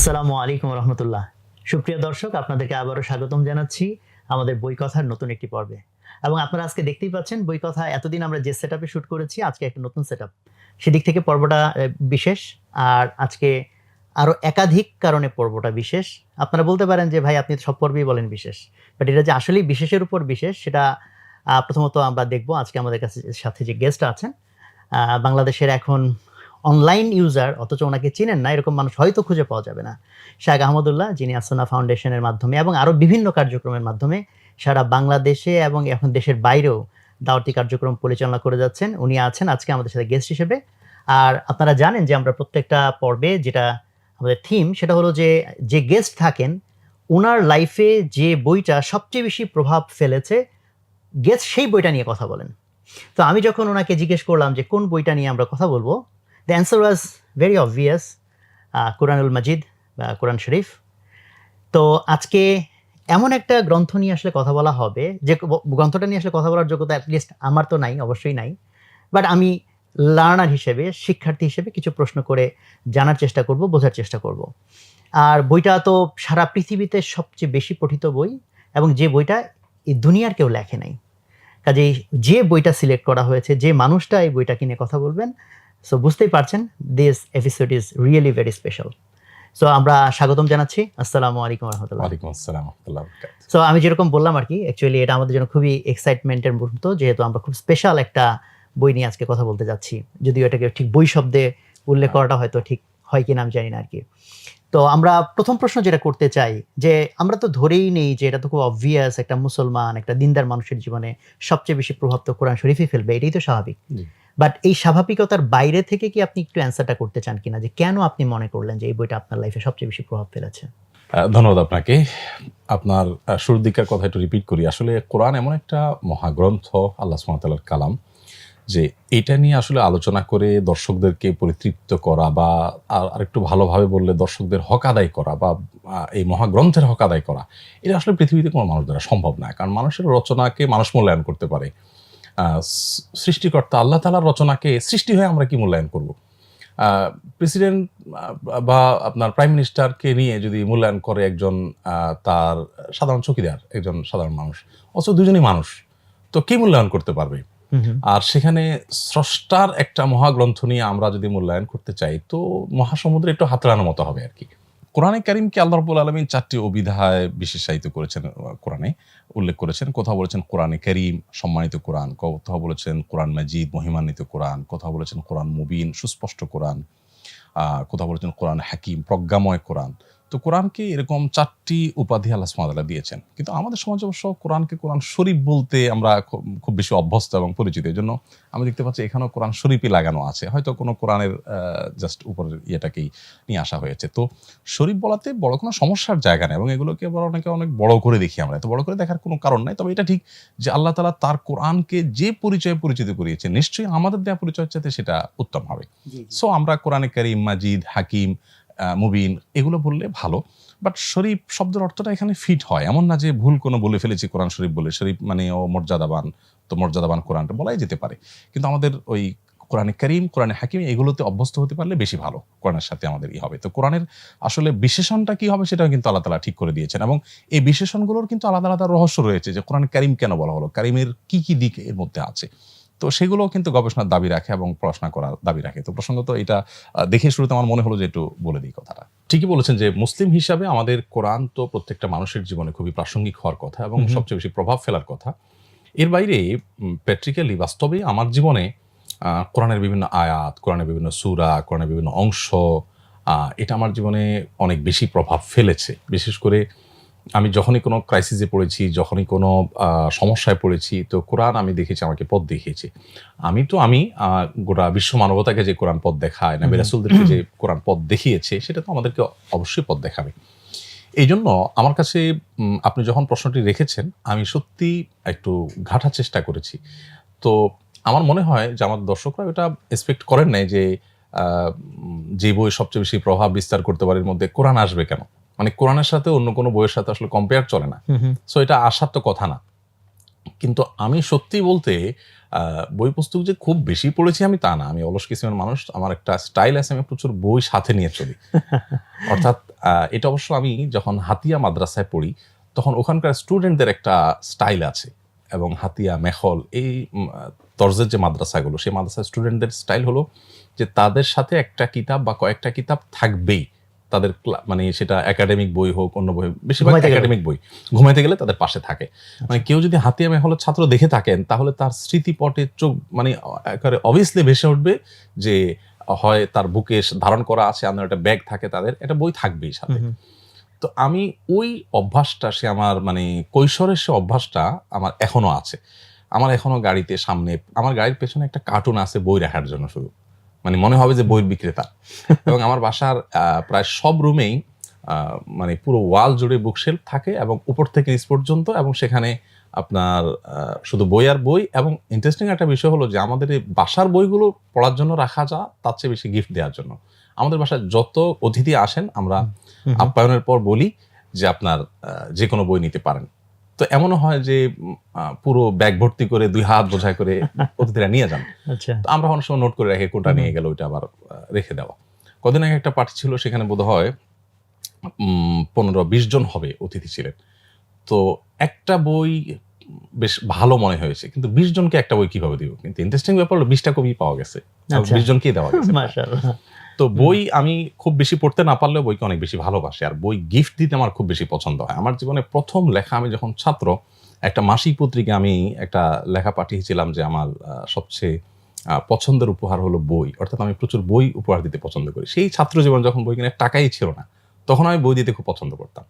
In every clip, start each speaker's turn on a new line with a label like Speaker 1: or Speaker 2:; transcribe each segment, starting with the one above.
Speaker 1: আসসালামু আলাইকুম রহমতুল্লাহ। সুপ্রিয় দর্শক, আপনাদেরকে আবারও স্বাগতম জানাচ্ছি আমাদের বই কথার নতুন একটি পর্বে। এবং আপনারা আজকে দেখতেই পাচ্ছেন, বই কথা এতদিন আমরা যে সেট শ্যুট করেছি, আজকে একটা নতুন সেট আপ সেদিক থেকে পর্বটা বিশেষ, আর আজকে আরও একাধিক কারণে পর্বটা বিশেষ। আপনারা বলতে পারেন যে, ভাই, আপনি সব পর্বেই বলেন বিশেষ। বাট এটা যে আসলেই বিশেষের উপর বিশেষ, সেটা প্রথমত আমরা দেখব। আজকে আমাদের কাছে, সাথে যে গেস্ট আছেন বাংলাদেশের এখন অনলাইন ইউজার অথচ ওনাকে চিনেন না, এরকম মানুষ হয়তো খুঁজে পাওয়া যাবে না। শাহ আহমদুল্লাহ, যিনি আসনা ফাউন্ডেশনের মাধ্যমে এবং আরও বিভিন্ন কার্যক্রমের মাধ্যমে সারা বাংলাদেশে এবং এখন দেশের বাইরেও দাওয়াতি কার্যক্রম পরিচালনা করে যাচ্ছেন, উনি আছেন আজকে আমাদের সাথে গেস্ট হিসেবে। আর আপনারা জানেন যে আমরা প্রত্যেকটা পর্বে যেটা আমাদের থিম সেটা হলো যে যে গেস্ট থাকেন ওনার লাইফে যে বইটা সবচেয়ে বেশি প্রভাব ফেলেছে গেস্ট সেই বইটা নিয়ে কথা বলেন। তো আমি যখন ওনাকে জিজ্ঞেস করলাম যে কোন বইটা নিয়ে আমরা কথা বলব the answer was very obvious কোরআনুল মাজিদ বা কোরআন শরীফ তো আজকে এমন একটা গ্রন্থ নিয়ে আসলে কথা বলা হবে, যে গ্রন্থটা নিয়ে আসলে কথা বলার যোগ্যতা অ্যাটলিস্ট আমার তো নাই, অবশ্যই নাই। বাট আমি লার্নার হিসেবে, শিক্ষার্থী হিসেবে কিছু প্রশ্ন করে জানার চেষ্টা করব, বোঝার চেষ্টা করব। আর বইটা তো সারা পৃথিবীতে সবচেয়ে বেশি পঠিত বই, এবং যে বইটা এই দুনিয়ার কেউ লেখে নাই। কাজেই যে বইটা সিলেক্ট করা হয়েছে, যে মানুষটা এই বইটা কিনে কথা বলবেন সো বুঝতেই পারছেন this episode is really very special so আমরা স্বাগতম জানাচ্ছি। আসসালামু আলাইকুম রহমতুল্লাহ।
Speaker 2: ওয়ালাইকুম আসসালাম রহমতুল্লাহ
Speaker 1: সো আমি যেরকম বললাম আর কি অ্যাকচুয়ালি এটা আমাদের জন্য খুবই এক্সাইটমেন্টের মুহূর্ত যেহেতু আমরা খুব স্পেশাল একটা বই নিয়ে আজকে কথা বলতে যাচ্ছি। যদিও এটাকে ঠিক বই শব্দে উল্লেখ করাটা হয়তো ঠিক হয় কিনা আমি জানি না আর কি। তো আমরা প্রথম প্রশ্ন যেটা করতে চাই যে আমরা তো ধরেই নেই যে এটা তো খুব অবভিয়াস একটা মুসলমান একটা দিনদার মানুষের জীবনে সবচেয়ে বেশি প্রভাব তো কোরআন শরীফই ফেলবে এটাই তো স্বাভাবিক। বাট এই স্বাভাবিকতার বাইরে থেকে কি আপনি একটু অ্যান্সারটা করতে চান কিনা? যে কেন আপনি মনে করলেন যে এই বইটা আপনার লাইফে সবচেয়ে বেশি প্রভাব ফেলেছে?
Speaker 2: ধন্যবাদ আপনাকে। আপনার আহ, শুরুর দিকের কথা একটু রিপিট করি। আসলে কোরআন এমন একটা মহাগ্রন্থ আল্লাহ সুমাতালার কালাম। যে এটা নিয়ে আসলে আলোচনা করে দর্শকদেরকে পরিতৃপ্ত করা বা আর আরেকটু ভালোভাবে বললে দর্শকদের হক আদায় করা বা এই মহাগ্রন্থের হক আদায় করা, এটা আসলে পৃথিবীতে কোনো মানুষ দ্বারা সম্ভব না। কারণ মানুষের রচনাকে মানুষ মূল্যায়ন করতে পারে। সৃষ্টিকর্তা আল্লাহ তালার রচনাকে সৃষ্টি হয়ে আমরা কি মূল্যায়ন করব? প্রেসিডেন্ট বা আপনার প্রাইম মিনিস্টারকে নিয়ে যদি মূল্যায়ন করে একজন তার সাধারণ চকিদার, একজন সাধারণ মানুষ, অথচ দুজনই মানুষ, তো কে মূল্যায়ন করতে পারবে? আর সেখানে স্রষ্টার একটা মহাগ্রন্থ নিয়ে আমরা যদি মূল্যায়ন করতে চাই, তো মহাসমুদ্রে একটু হাতড়ানোর মতো হবে আর কি। কোরআনে কারিমকে আল্লাহ রবুল আলমিন চারটি অভিধায় বিশেষায়িত করেছেন কোরআনে উল্লেখ করেছেন। কোথাও বলেছেন কোরআনে করিম, সম্মানিত কোরআন। কোথাও বলেছেন কোরআন মাজিদ, মহিমান্বিত কোরআন। কোথাও বলেছেন কোরআন মুবিন, সুস্পষ্ট কোরআন। কোথাও বলেছেন কোরআন হাকিম, প্রজ্ঞাময় কোরআন। তো কোরআনকে এরকম চারটি উপাধি আল্লাহ সুমাদাল্লাহ দিয়েছেন। কিন্তু আমাদের সমাজে অবশ্য কোরআনকে কোরআন শরীফ বলতে আমরা খুব- বেশি অভ্যস্ত এবং পরিচিত। এই জন্য আমি দেখতে পাচ্ছি এখানেও কোরআন শরীফই লাগানো আছে। হয়তো কোনো কোরআনের জাস্ট উপরের ইয়েটাকেই নিয়ে আসা হয়েছে। তো শরীফ বলাতে বড় কোনো সমস্যার জায়গা নেই এবং এগুলোকে আবার অনেকে অনেক বড় করে দেখি আমরা। এত বড় করে দেখার কোনো কারণ নাই। তবে এটা ঠিক যে আল্লাহ তালা তার কোরআনকে যে পরিচয়ে পরিচিত করিয়েছে নিশ্চয়ই আমাদের দেওয়া পরিচয়ের চাইতে সেটা উত্তম হবে। সো আমরা কোরআনে কারিম মাজিদ হাকিম মুবিন, এগুলো বললে ভালো। বাট শরীফ শব্দের অর্থটা এখানে ফিট হয়। এমন না যে ভুল কোনো বলে ফেলেছি, কোরআন শরীফ বলে। শরীফ মানে ও মর্যাদাবান, তো মর্যাদাবান কোরআনটা বলাই যেতে পারে। কিন্তু আমাদের ওই কোরআনে করিম, কোরআনে হাকিম, এগুলোতে অভ্যস্ত হতে পারলে বেশি ভালো। কোরআনের সাথে আমাদের ই হবে। তো কোরআনের আসলে বিশেষণটা কি হবে সেটাও কিন্তু আল্লাহ তালা ঠিক করে দিয়েছেন। এবং এই বিশেষণগুলোর কিন্তু আলাদা আলাদা রহস্য রয়েছে যে কোরআন করিম কেন বলা হলো? কারিমের কি কি দিক এর মধ্যে আছে? তো সেগুলো কিন্তু গবেষণার দাবি রাখে এবং পড়াশোনা করার দাবি রাখে। তো প্রসঙ্গত এটা দেখে শুরুতে আমার মনে হলো যে একটু বলে দিই কথাটা। ঠিকই বলেছেন যে মুসলিম হিসাবে আমাদের কোরআন তো প্রত্যেকটা মানুষের জীবনে খুবই প্রাসঙ্গিক হওয়ার কথা এবং। সবচেয়ে বেশি প্রভাব ফেলার কথা। এর বাইরে প্র্যাকটিক্যালি বাস্তবে আমার জীবনে কোরআনের বিভিন্ন আয়াত কোরআনের বিভিন্ন সুরা কোরআনের বিভিন্ন অংশ এটা আমার জীবনে অনেক বেশি প্রভাব ফেলেছে। বিশেষ করে আমি যখনই কোনো ক্রাইসিসে পড়েছি যখনই কোনো সমস্যায় পড়েছি তো কোরআন আমি দেখেছি আমাকে পথ দেখিয়েছে। আমি তো আমি গোটা বিশ্ব মানবতাকে যে কোরআন পথ দেখায় না
Speaker 1: হুম।
Speaker 2: রাসুলদেরকে যে কোরআন পথ দেখিয়েছে সেটা তো আমাদেরকে অবশ্যই পথ দেখাবে। এই জন্য আমার কাছে আপনি যখন প্রশ্নটি রেখেছেন আমি সত্যি একটু ঘাটার চেষ্টা করেছি। তো আমার মনে হয় যে আমার দর্শকরা এটা এক্সপেক্ট করেন নাই যে যে বই সবচেয়ে বেশি প্রভাব বিস্তার করতে পারে এর মধ্যে কোরআন আসবে কেন? মানে কোরআনের সাথে অন্য কোনো বইয়ের সাথে আসলে কম্পেয়ার চলে না। সো এটা আসার তো কথা না। কিন্তু আমি সত্যি বলতে বই পুস্তক যে খুব বেশি পড়েছি আমি তা না। আমি অলস কিসিমের মানুষ আমার একটা স্টাইল আছে আমি প্রচুর বই সাথে নিয়ে চলি। অর্থাৎ এটা অবশ্য আমি যখন হাতিয়া মাদ্রাসায় পড়ি তখন ওখানকার স্টুডেন্টদের একটা স্টাইল আছে। এবং হাতিয়া মেখল এই তর্জের যে মাদ্রাসাগুলো সেই মাদ্রাসার স্টুডেন্টদের স্টাইল হলো যে তাদের সাথে একটা কিতাব বা কয়েকটা কিতাব থাকবেই। তাদের মানে সেটা একাডেমিক বই হোক অন্য বই বেশিরভাগ
Speaker 1: ঘুমাইতে গেলে।
Speaker 2: একাডেমিক বই। ঘুমাইতে গেলে তাদের পাশে থাকে। মানে কেউ যদি হাতিয়া মেহলের ছাত্র দেখে থাকেন তাহলে তার স্মৃতিপটে চোখ মানে একেবারে অবভিয়াসলি ভেসে উঠবে যে হয় তার বুকে ধারণ করা আছে আপনার একটা ব্যাগ থাকে তাদের একটা বই থাকবেই সাথে। তো আমি ওই অভ্যাসটা সে আমার মানে কৈশোরের সে অভ্যাসটা আমার এখনও আছে। আমার এখনও গাড়িতে সামনে আমার গাড়ির পেছনে একটা কার্টুন আছে বই রাখার জন্য শুধু। মানে মনে হবে যে বইয়ের বিক্রেতা। এবং আমার বাসার প্রায় সব রুমেই আহ, মানে পুরো ওয়াল জুড়ে বুকশেলফ থাকে এবং উপর থেকে নিচ পর্যন্ত এবং সেখানে আপনার শুধু বই আর বই এবং ইন্টারেস্টিং একটা বিষয় হলো যে আমাদের এই বাসার বইগুলো পড়ার জন্য রাখা যা তার চেয়ে বেশি গিফট দেওয়ার জন্য। আমাদের বাসায় যত অতিথি আসেন আমরা। আপ্যায়নের পর বলি যে আপনার যে কোনো বই নিতে পারেন। তো এমনও হয় যে পুরো ব্যাগ ভর্তি করে দুই হাত বোঝাই করে অতিথিরা নিয়ে যান।
Speaker 1: আচ্ছা।
Speaker 2: তো আমরা অনেক সময় নোট করে রাখি কোটা নিয়ে গেল ওইটা আবার রেখে দেওয়া। কদিন আগে একটা পার্টি ছিল সেখানে বোধ হয় পনেরো বিশ জন হবে অতিথি ছিলেন। তো একটা বই বেশ ভালো মনে হয়েছে। কিন্তু বিশ জনকে একটা বই কীভাবে দিব? কিন্তু ইন্টারেস্টিং ব্যাপার হলো বিশটা কবি পাওয়া গেছে।
Speaker 1: আচ্ছা।
Speaker 2: বিশ জনকেই দেওয়া গেছে। তো বই আমি খুব বেশি পড়তে না পারলেও বইকে অনেক বেশি ভালোবাসি। আর বই গিফট দিতে আমার খুব বেশি পছন্দ হয়। আমার জীবনে প্রথম লেখা আমি যখন ছাত্র একটা মাসিক পত্রিকা আমি একটা লেখা পাঠিয়েছিলাম যে আমার সবচেয়ে পছন্দের উপহার হলো বই। অর্থাৎ আমি প্রচুর বই উপহার দিতে পছন্দ করি। সেই ছাত্র জীবন যখন বই কেনার টাকাই ছিল না তখন আমি বই দিতে খুব পছন্দ করতাম।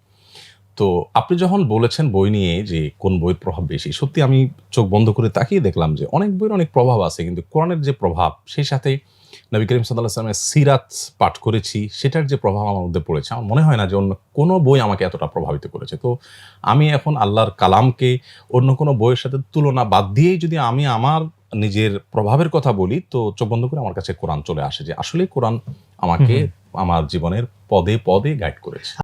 Speaker 2: তো আপনি যখন বলেছেন বই নিয়ে যে কোন বইয়ের প্রভাব বেশি সত্যি আমি চোখ বন্ধ করে তাকিয়ে দেখলাম যে অনেক বইয়ের অনেক প্রভাব আছে কিন্তু কোরআনের যে প্রভাব সেই সাথে নবী করিম সাল্লাহ সাল্লামের সিরাত পাঠ করেছি সেটার যে প্রভাব আমার মধ্যে পড়েছে। আমার মনে হয় না যে অন্য কোনো বই আমাকে এতটা প্রভাবিত করেছে। তো আমি এখন আল্লাহর কালামকে অন্য কোনো বইয়ের সাথে তুলনা বাদ দিয়েই যদি আমি আমার নিজের প্রভাবের কথা বলি তো চোখ বন্ধ করে আমার কাছে কোরআন চলে আসে যে আসলে কোরআন আমাকে আমার জীবনের পদে পদে গাইড করেছে।